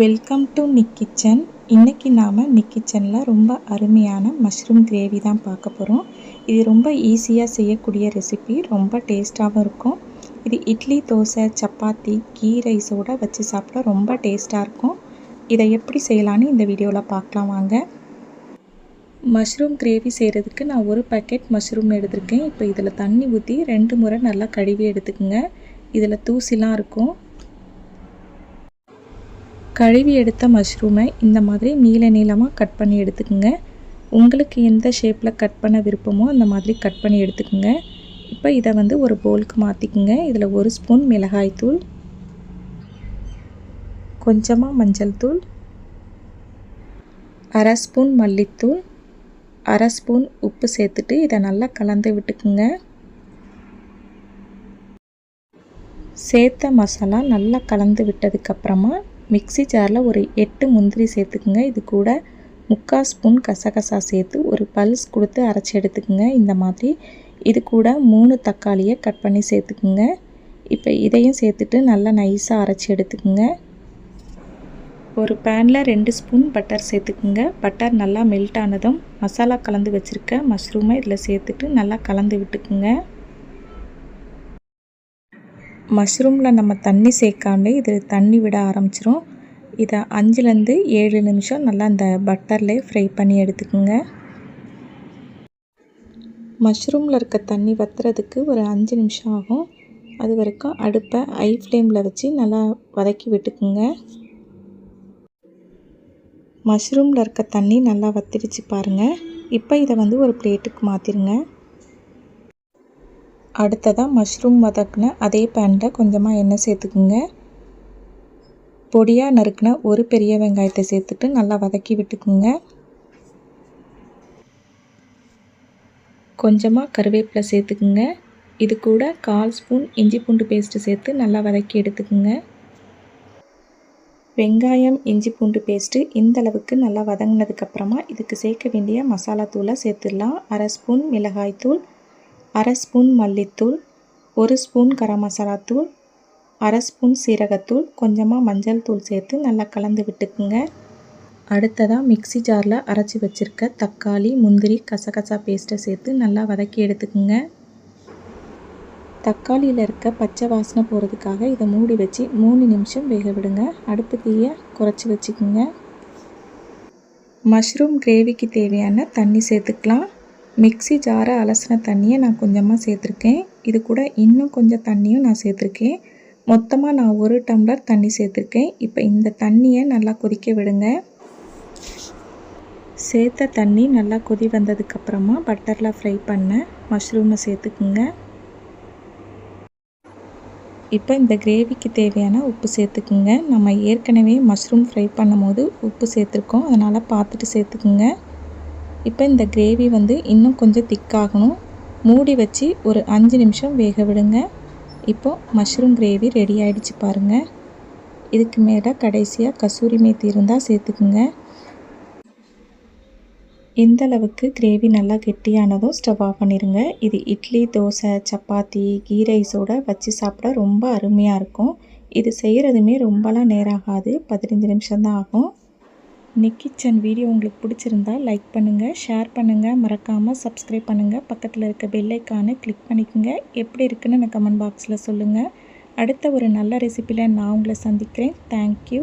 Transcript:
Welcome to Nick kitchen இன்றைக்கி நாம் நிக் கிச்சனில் ரொம்ப அருமையான மஷ்ரூம் கிரேவி தான் பார்க்க போகிறோம் இது ரொம்ப ஈஸியாக செய்யக்கூடிய ரெசிபி ரொம்ப டேஸ்ட்டாகவும் இருக்கும். இது இட்லி தோசை சப்பாத்தி கீ ரைஸோடு வச்சு சாப்பிட ரொம்ப டேஸ்ட்டாக இருக்கும். இதை எப்படி செய்யலான்னு இந்த வீடியோவில் பார்க்கலாம் வாங்க. மஷ்ரூம் கிரேவி செய்கிறதுக்கு நான் ஒரு பேக்கெட் மஷ்ரூம் எடுத்திருக்கேன். இப்போ இதில் தண்ணி ஊற்றி ரெண்டு முறை நல்லா கழுவி எடுத்துக்கோங்க. இதில் தூசிலாம் இருக்கும். கழுவி எடுத்த மஷ்ரூமை இந்த மாதிரி நீள நீளமாக கட் பண்ணி எடுத்துக்கோங்க. உங்களுக்கு எந்த ஷேப்பில் கட் பண்ண விருப்பமோ அந்த மாதிரி கட் பண்ணி எடுத்துக்கோங்க. இப்போ இதை வந்து ஒரு போலுக்கு மாற்றிக்குங்க இதில் ஒரு ஸ்பூன் மிளகாய்த்தூள் கொஞ்சமாக மஞ்சள் தூள். அரை ஸ்பூன் மல்லித்தூள். அரை ஸ்பூன் உப்பு சேர்த்துட்டு இதை நல்லா கலந்து விட்டுக்குங்க. சேர்த்த மசாலா நல்லா கலந்து விட்டதுக்கப்புறமா மிக்சி ஜாரில் ஒரு எட்டு முந்திரி சேர்த்துக்குங்க. இது கூட முக்கால் ஸ்பூன் கசகசா சேர்த்து ஒரு பல்ஸ் கொடுத்து அரைச்சி எடுத்துக்குங்க. இந்த மாதிரி இது கூட மூணு தக்காளியை கட் பண்ணி சேர்த்துக்குங்க. இப்போ இதையும் சேர்த்துட்டு நல்லா நைஸாக அரைச்சி எடுத்துக்குங்க. ஒரு பேனில் ரெண்டு ஸ்பூன் பட்டர் சேர்த்துக்குங்க. பட்டர் நல்லா மெல்ட் ஆனதும் மசாலா கலந்து வச்சுருக்க மஷ்ரூமை இதில் சேர்த்துட்டு நல்லா கலந்து விட்டுக்குங்க. மஷ்ரூமில் நம்ம தண்ணி சேர்க்காமலே இது தண்ணி விட ஆரம்பிச்சிரும். இதை அஞ்சுலேருந்து ஏழு நிமிஷம் நல்லா அந்த பட்டர்லேயே ஃப்ரை பண்ணி எடுத்துக்கோங்க. மஷ்ரூமில் இருக்க தண்ணி வத்துறதுக்கு ஒரு அஞ்சு நிமிஷம் ஆகும். அது வரைக்கும் அடுப்பை ஐ ஃப்ளேமில் வச்சு நல்லா வதக்கி விட்டுக்குங்க. மஷ்ரூமில் இருக்க தண்ணி நல்லா வத்திடுச்சு பாருங்கள் இப்போ இதை வந்து ஒரு பிளேட்டுக்கு மாற்றிடுங்க அடுத்ததாக மஷ்ரூம் வதக்குன அதே பேனில் கொஞ்சமாக எண்ணெய் சேர்த்துக்குங்க. பொடியாக நறுக்கின ஒரு பெரிய வெங்காயத்தை சேர்த்துட்டு நல்லா வதக்கி விட்டுக்குங்க. கொஞ்சமாக கருவேப்பிலை சேர்த்துக்குங்க. இது கூட கால் ஸ்பூன் இஞ்சி பூண்டு பேஸ்ட்டு சேர்த்து நல்லா வதக்கி எடுத்துக்குங்க. வெங்காயம் இஞ்சி பூண்டு பேஸ்ட்டு இந்தளவுக்கு நல்லா வதங்கினதுக்கப்புறமா இதுக்கு சேர்க்க வேண்டிய மசாலா தூளை சேர்த்துடலாம். அரை ஸ்பூன் மிளகாய்த்தூள் அரை ஸ்பூன் மல்லித்தூள் ஒரு ஸ்பூன் கரம் மசாலா தூள் அரை ஸ்பூன் சீரகத்தூள் கொஞ்சமாக மஞ்சள் தூள் சேர்த்து நல்லா கலந்து விட்டுக்குங்க. அடுத்ததாக மிக்சி ஜாரில் அரைச்சி வச்சுருக்க தக்காளி முந்திரி கசகசா பேஸ்ட்டை சேர்த்து நல்லா வதக்கி எடுத்துக்குங்க. தக்காளியில் இருக்க பச்சை வாசனை போகிறதுக்காக இதை மூடி வச்சு மூணு நிமிஷம் வேக விடுங்க. அடுப்பு தீயை குறைச்சி வச்சுக்குங்க. மஷ்ரூம் கிரேவிக்கு தேவையான தண்ணி சேர்த்துக்கலாம். மிக்சி ஜாரை அலசின தண்ணியை நான் கொஞ்சமாக சேர்த்துருக்கேன். இது கூட இன்னும் கொஞ்சம் தண்ணியும் நான் சேர்த்துருக்கேன். மொத்தமாக நான் ஒரு டம்ளர் தண்ணி சேர்த்துருக்கேன். இப்போ இந்த தண்ணியை நல்லா கொதிக்க விடுங்க. சேர்த்த தண்ணி நல்லா கொதி வந்ததுக்கப்புறமா பட்டரில் ஃப்ரை பண்ண மஷ்ரூமை சேர்த்துக்குங்க. இப்போ இந்த கிரேவிக்கு தேவையான உப்பு சேர்த்துக்குங்க. நம்ம ஏற்கனவே மஷ்ரூம் ஃப்ரை பண்ணும் போது உப்பு சேர்த்துருக்கோம். அதனால் பார்த்துட்டு சேர்த்துக்குங்க. இப்போ இந்த கிரேவி வந்து இன்னும் கொஞ்சம் திக்காகணும் மூடி வச்சு ஒரு அஞ்சு நிமிஷம் வேக விடுங்க. இப்போது மஷ்ரூம் கிரேவி ரெடி ஆகிடுச்சு பாருங்கள் இதுக்கு மேலே கடைசியாக கசூரி மேத்தி இருந்தால் சேர்த்துக்குங்க. இந்த அளவுக்கு கிரேவி நல்லா கெட்டியானதும் ஸ்டவ் ஆஃப் பண்ணிடுங்க இது இட்லி தோசை சப்பாத்தி கீ ரைஸோடு வச்சு சாப்பிட ரொம்ப அருமையாக இருக்கும். இது செய்கிறதுமே ரொம்பலாம் நேரம் ஆகாது. பதினஞ்சு நிமிஷம்தான் ஆகும். நிக் கிச்சன் வீடியோ உங்களுக்கு பிடிச்சிருந்தா லைக் பண்ணுங்கள் ஷேர் பண்ணுங்கள் மறக்காமல் சப்ஸ்கிரைப் பண்ணுங்கள் பக்கத்தில் இருக்க பெல்லைக்கானை கிளிக் பண்ணிக்கோங்க. எப்படி இருக்குன்னு நான் கமெண்ட் பாக்ஸில் சொல்லுங்கள் அடுத்த ஒரு நல்ல ரெசிப்பியில் நான் உங்களை சந்திக்கிறேன். தேங்க்யூ